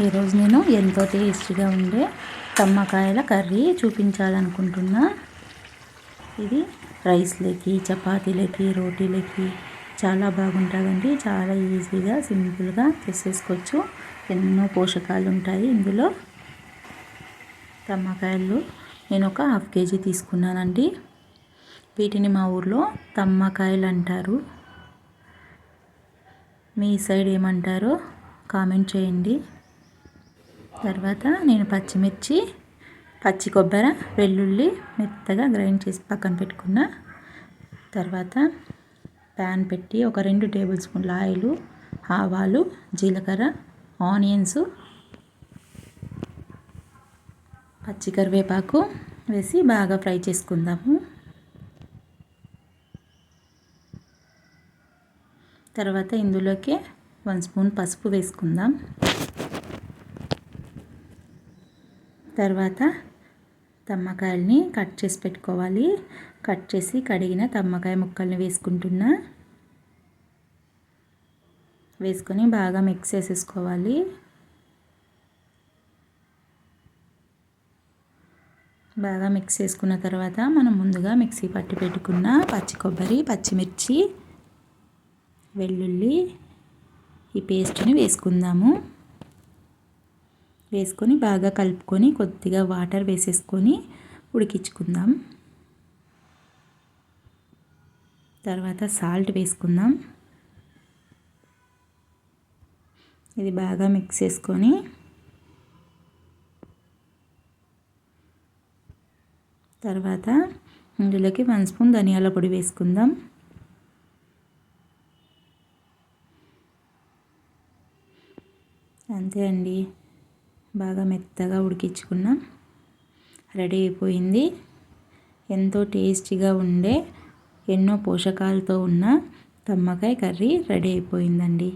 ఈరోజు నేను ఎంతో టేస్టీగా ఉండే తమ్మకాయల కర్రీ చూపించాలనుకుంటున్నా. ఇది రైస్లకి చపాతీలకి రోటీలకి చాలా బాగుంటుందండి. చాలా ఈజీగా సింపుల్గా చేసేసుకోవచ్చు. ఎన్నో పోషకాలు ఉంటాయి ఇందులో. తమ్మకాయలు నేను ఒక హాఫ్ కేజీ తీసుకున్నానండి. వీటిని మా ఊర్లో తమ్మకాయలు అంటారు. మీ సైడ్ ఏమంటారో కామెంట్ చేయండి. తర్వాత నేను పచ్చిమిర్చి పచ్చి కొబ్బరి వెల్లుల్లి మెత్తగా గ్రైండ్ చేసి పక్కన పెట్టుకున్న తర్వాత ప్యాన్ పెట్టి ఒక రెండు టేబుల్ స్పూన్ల ఆయిల్ ఆవాలు జీలకర్ర ఆనియన్స్ పచ్చి కరివేపాకు వేసి బాగా ఫ్రై చేసుకుందాము. తర్వాత ఇందులోకి వన్ స్పూన్ పసుపు వేసుకుందాం. తర్వాత తమ్మకాయల్ని కట్ చేసి పెట్టుకోవాలి. కట్ చేసి కడిగిన తమ్మకాయ ముక్కల్ని వేసుకుంటున్నా. వేసుకొని బాగా మిక్స్ చేసేసుకోవాలి. బాగా మిక్స్ చేసుకున్న తర్వాత మనం ముందుగా మిక్సీ పట్టి పెట్టుకున్న పచ్చి కొబ్బరి పచ్చిమిర్చి వెల్లుల్లి ఈ పేస్ట్ని వేసుకుందాము. వేసుకొని బాగా కలుపుకొని కొద్దిగా వాటర్ వేసేసుకొని ఉడికించుకుందాం. తర్వాత సాల్ట్ వేసుకుందాం. ఇది బాగా మిక్స్ చేసుకొని తర్వాత ఇందులోకి వన్ స్పూన్ ధనియాల పొడి వేసుకుందాం. అంతే అండి. బాగా మెత్తగా ఉడికించుకున్నాం. రెడీ అయిపోయింది. ఎంతో టేస్టీగా ఉండే ఎన్నో పోషకాలతో ఉన్న తమ్మకాయ కర్రీ రెడీ అయిపోయిందండి.